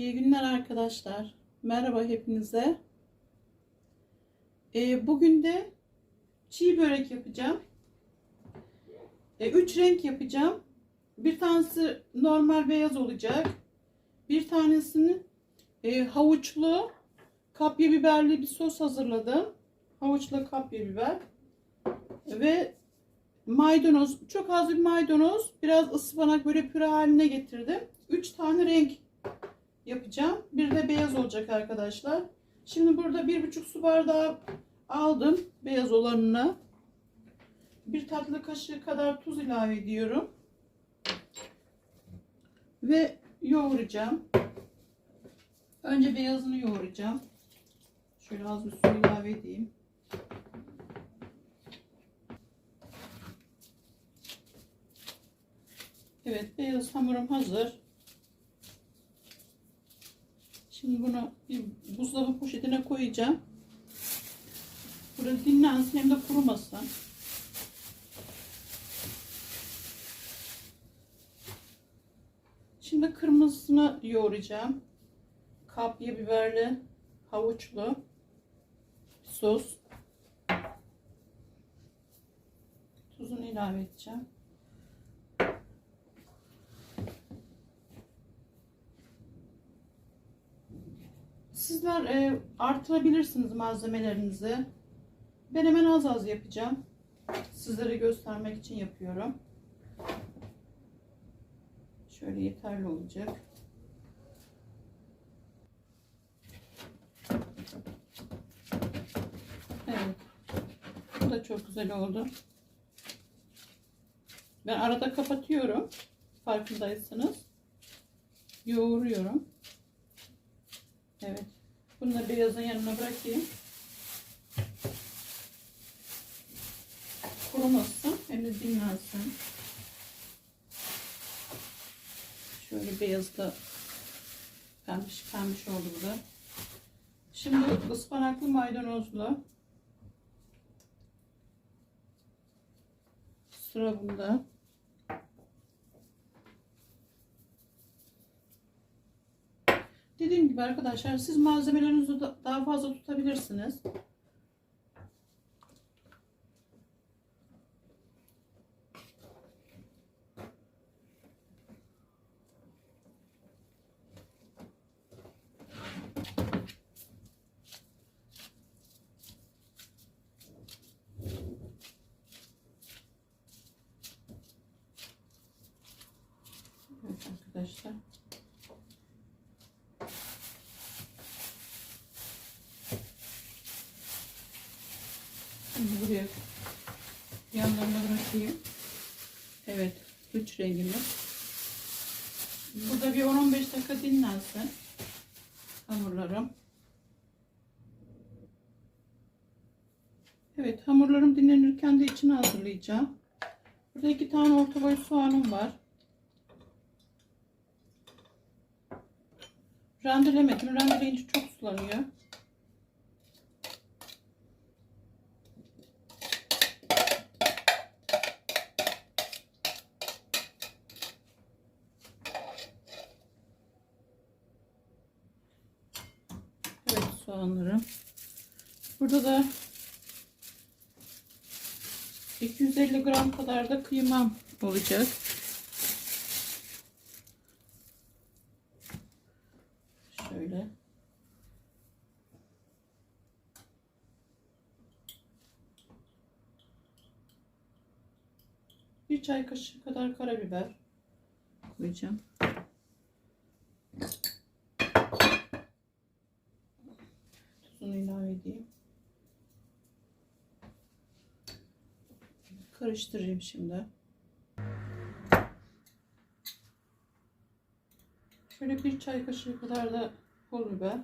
İyi günler arkadaşlar. Merhaba hepinize. Ee, bugün de çiğ börek yapacağım. Ee, üç renk yapacağım. Bir tanesi normal beyaz olacak. Bir tanesini e, havuçlu kapya biberli bir sos hazırladım. Havuçlu kapya biber. Ve maydanoz, çok az bir maydanoz, biraz ıspanak böyle püre haline getirdim. Üç tane renk yapacağım. Bir de beyaz olacak arkadaşlar. Şimdi burada bir buçuk su bardağı aldım beyaz olanını. Bir tatlı kaşığı kadar tuz ilave ediyorum. Ve yoğuracağım. Önce beyazını yoğuracağım. Şöyle az bir su ilave edeyim. Evet beyaz hamurum hazır. Şimdi bunu bir buzdolabı poşetine koyacağım. Burada dinlensin hem de kurumasın. Şimdi kırmızısını yoğuracağım. Kapya biberli, havuçlu sos. Tuzunu ilave edeceğim. Sizler e, artırabilirsiniz malzemelerinizi. Ben hemen az az yapacağım. Sizlere göstermek için yapıyorum. Şöyle yeterli olacak. Evet. Bu da çok güzel oldu. Ben arada kapatıyorum. Farkındaysanız. Yoğuruyorum. Bunu da beyazın yanına bırakayım. Kurumasın. Hem de dinlensin. Şöyle beyaz da pembiş pembiş oldu bu da. Şimdi ıspanaklı maydanozlu. Sıra bunda. Dediğim gibi arkadaşlar siz malzemelerinizi da- daha fazla tutabilirsiniz. Evet arkadaşlar. Buraya yanlarına bırakayım. Evet. Üç rengimiz. Burada bir 10-15 dakika dinlensin. Hamurlarım. Evet hamurlarım dinlenirken de içine hazırlayacağım. Burada iki tane orta boy soğanım var. Rendelemedim. Rendeleyince çok sulanıyor. Burada da 250 gram kadar da kıymam olacak. Şöyle. Bir çay kaşığı kadar karabiber koyacağım. Tuzunu ilave edeyim. Karıştırayım şimdi. Şöyle bir çay kaşığı kadar da pul biber.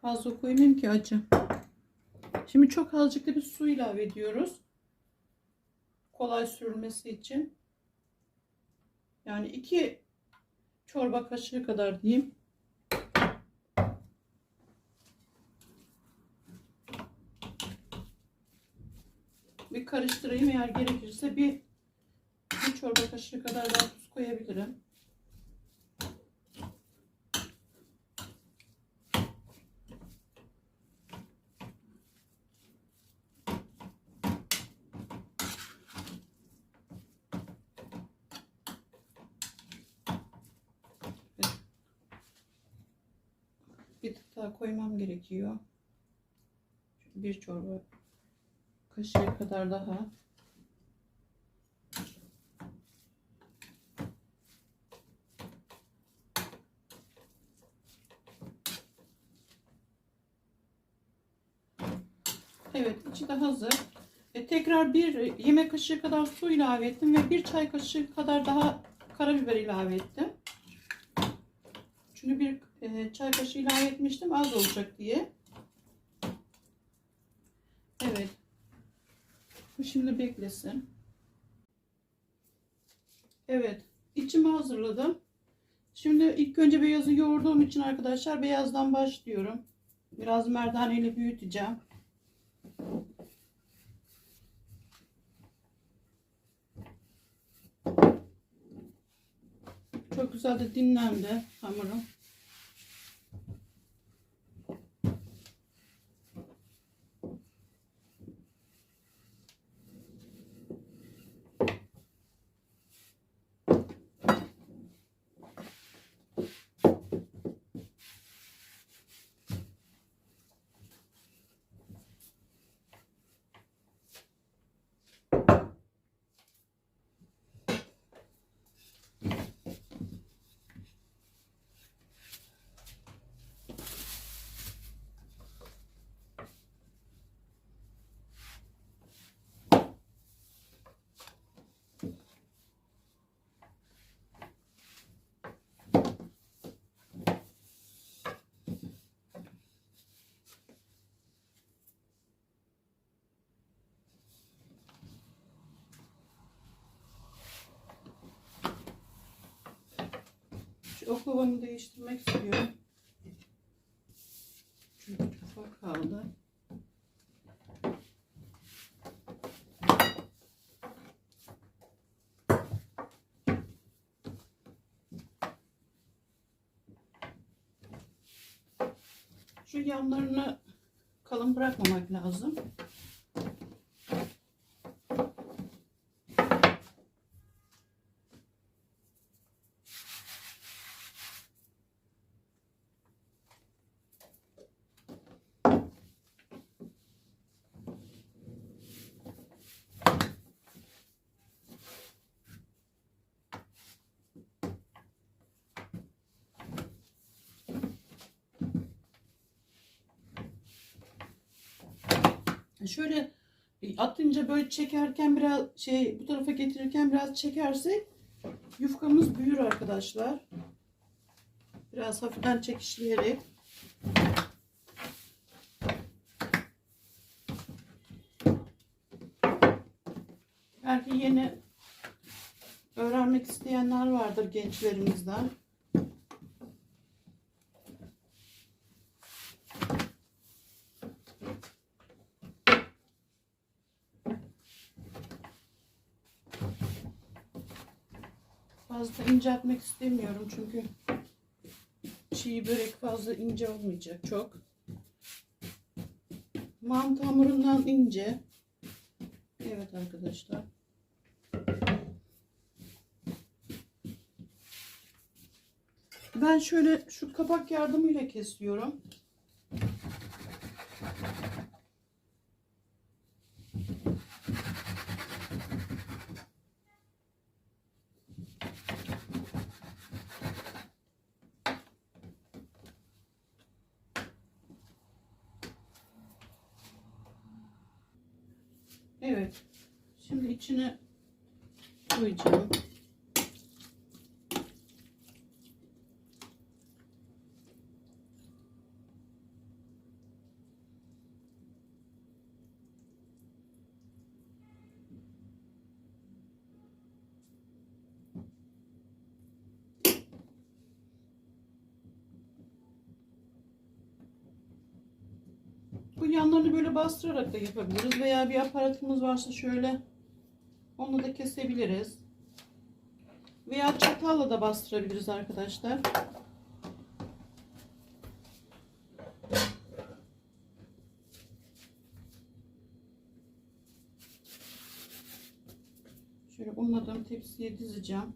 Fazla koymayayım ki acı. Şimdi çok azıcık da bir su ilave ediyoruz. Kolay sürülmesi için. Yani iki çorba kaşığı kadar diyeyim. karıştırayım. Eğer gerekirse bir, bir çorba kaşığı kadar daha tuz koyabilirim. Bir tık daha koymam gerekiyor. Bir çorba kaşığı kadar daha. Evet, içi de hazır. E, tekrar bir yemek kaşığı kadar su ilave ettim ve bir çay kaşığı kadar daha karabiber ilave ettim. Çünkü bir e, çay kaşığı ilave etmiştim az olacak diye. Evet. Şimdi beklesin. Evet. içimi hazırladım. Şimdi ilk önce beyazı yoğurduğum için arkadaşlar beyazdan başlıyorum. Biraz merdaneyle büyüteceğim. Çok güzel de dinlendi hamurum. Şu oklavamı değiştirmek istiyorum. Çünkü ufak kaldı. Şu yanlarını kalın bırakmamak lazım. Şöyle atınca böyle çekerken biraz şey bu tarafa getirirken biraz çekersek yufkamız büyür arkadaşlar. Biraz hafiften çekişleyerek. Belki yeni öğrenmek isteyenler vardır gençlerimizden. Fazla inceltmek istemiyorum çünkü çiğ börek fazla ince olmayacak çok. Mantı hamurundan ince. Evet arkadaşlar. Ben şöyle şu kapak yardımıyla kesiyorum. Evet. Şimdi içine koyacağım. Bu yanlarını böyle bastırarak da yapabiliriz veya bir aparatımız varsa şöyle kesebiliriz. Veya çatalla da bastırabiliriz arkadaşlar. Şöyle unladığım tepsiye dizeceğim.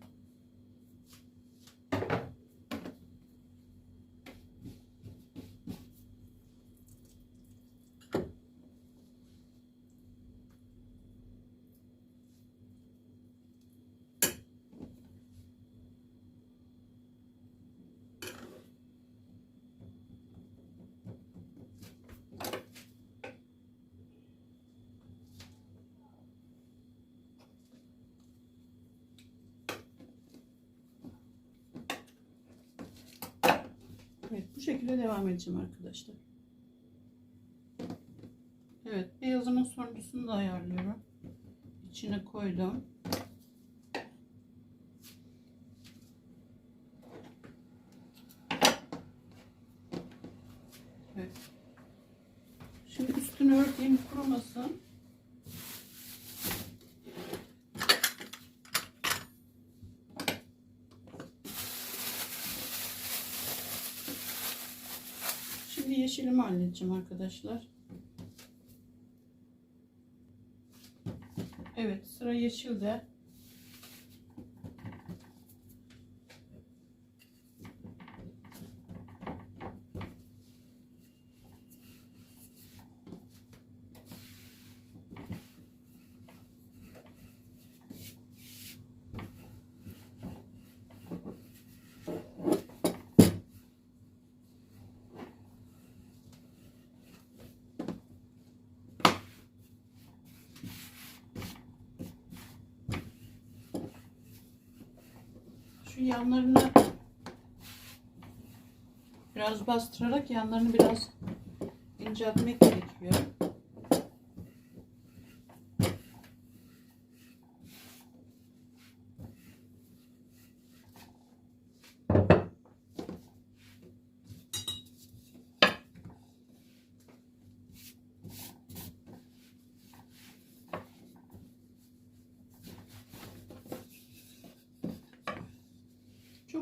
Şekilde devam edeceğim arkadaşlar. Evet beyazımın sonuncusunu da ayarlıyorum. İçine koydum. Evet. Şimdi üstünü örteyim kurumasın. Şimdi yeşilimi halledeceğim arkadaşlar. Evet sıra yeşilde. Şu yanlarını biraz bastırarak yanlarını biraz inceltmek gerekiyor.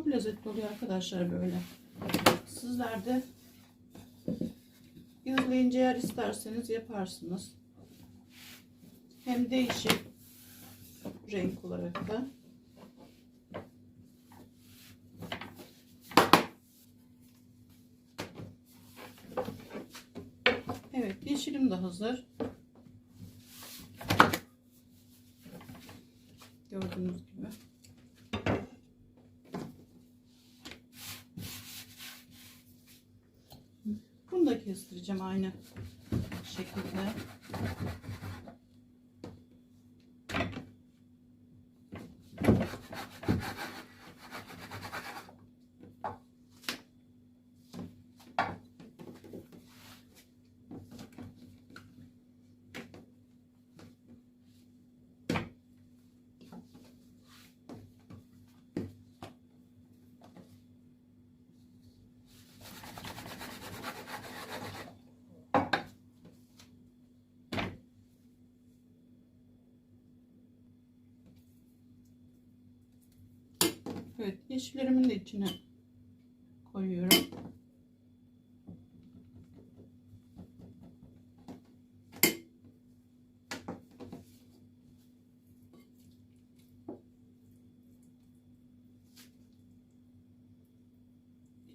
Çok lezzetli oluyor arkadaşlar böyle. Sizler de izleyince eğer isterseniz yaparsınız. Hem değişik renk olarak da. Evet yeşilim de hazır. Gördüğünüz gibi. Bunu da kestireceğim aynı şekilde. Evet yeşillerimin de içine koyuyorum.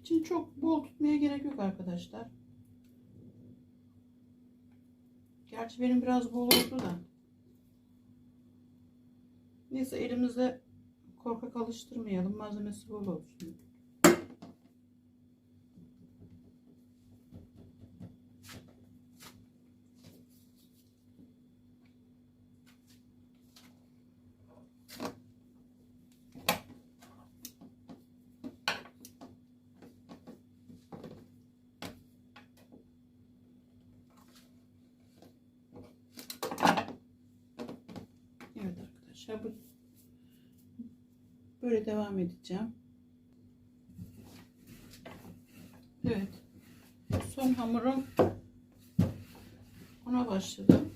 İçini çok bol tutmaya gerek yok arkadaşlar. Gerçi benim biraz bol oldu da. Neyse elimizde korkak alıştırmayalım. Malzemesi bol olsun. Evet arkadaşlar bu Böyle devam edeceğim. Evet. Son hamurum ona başladım.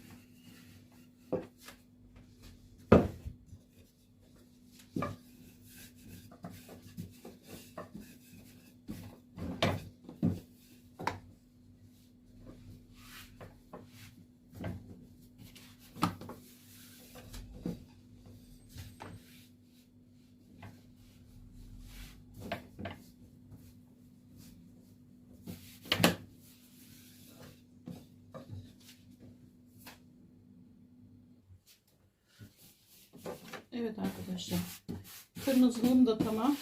Evet arkadaşlar. Kırmızılığım da tamam.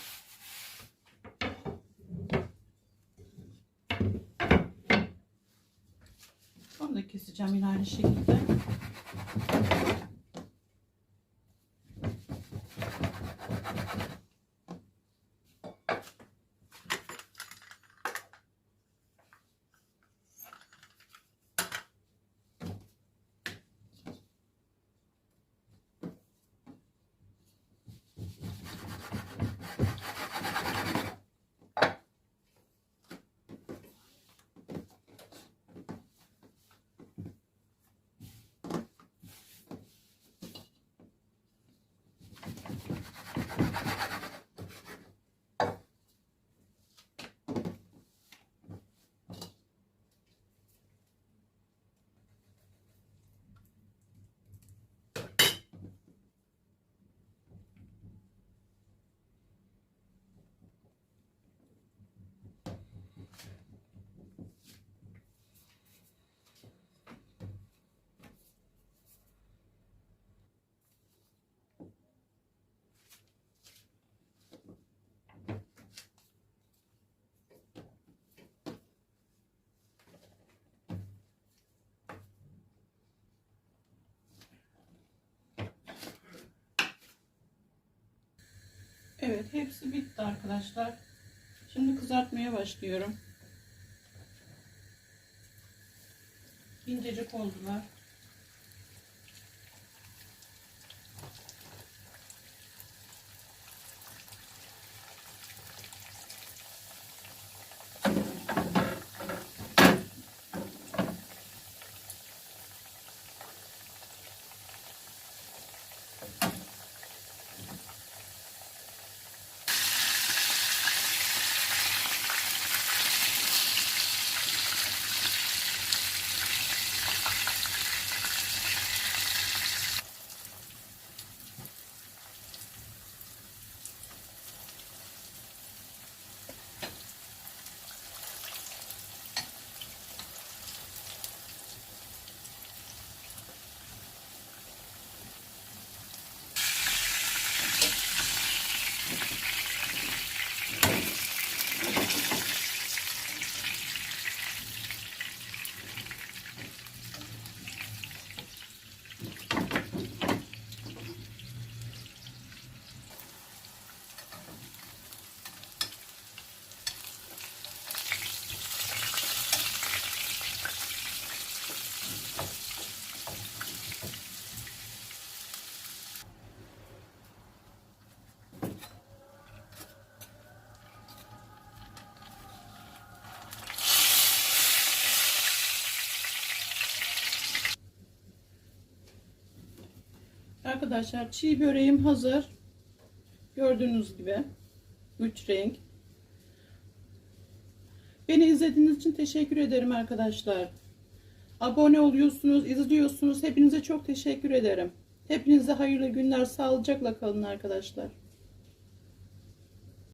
Onu da keseceğim yine aynı şekilde. Evet hepsi bitti arkadaşlar. Şimdi kızartmaya başlıyorum. İncecik oldular. Arkadaşlar çiğ böreğim hazır. Gördüğünüz gibi. 3 renk. Beni izlediğiniz için teşekkür ederim arkadaşlar. Abone oluyorsunuz, izliyorsunuz. Hepinize çok teşekkür ederim. Hepinize hayırlı günler, sağlıcakla kalın arkadaşlar.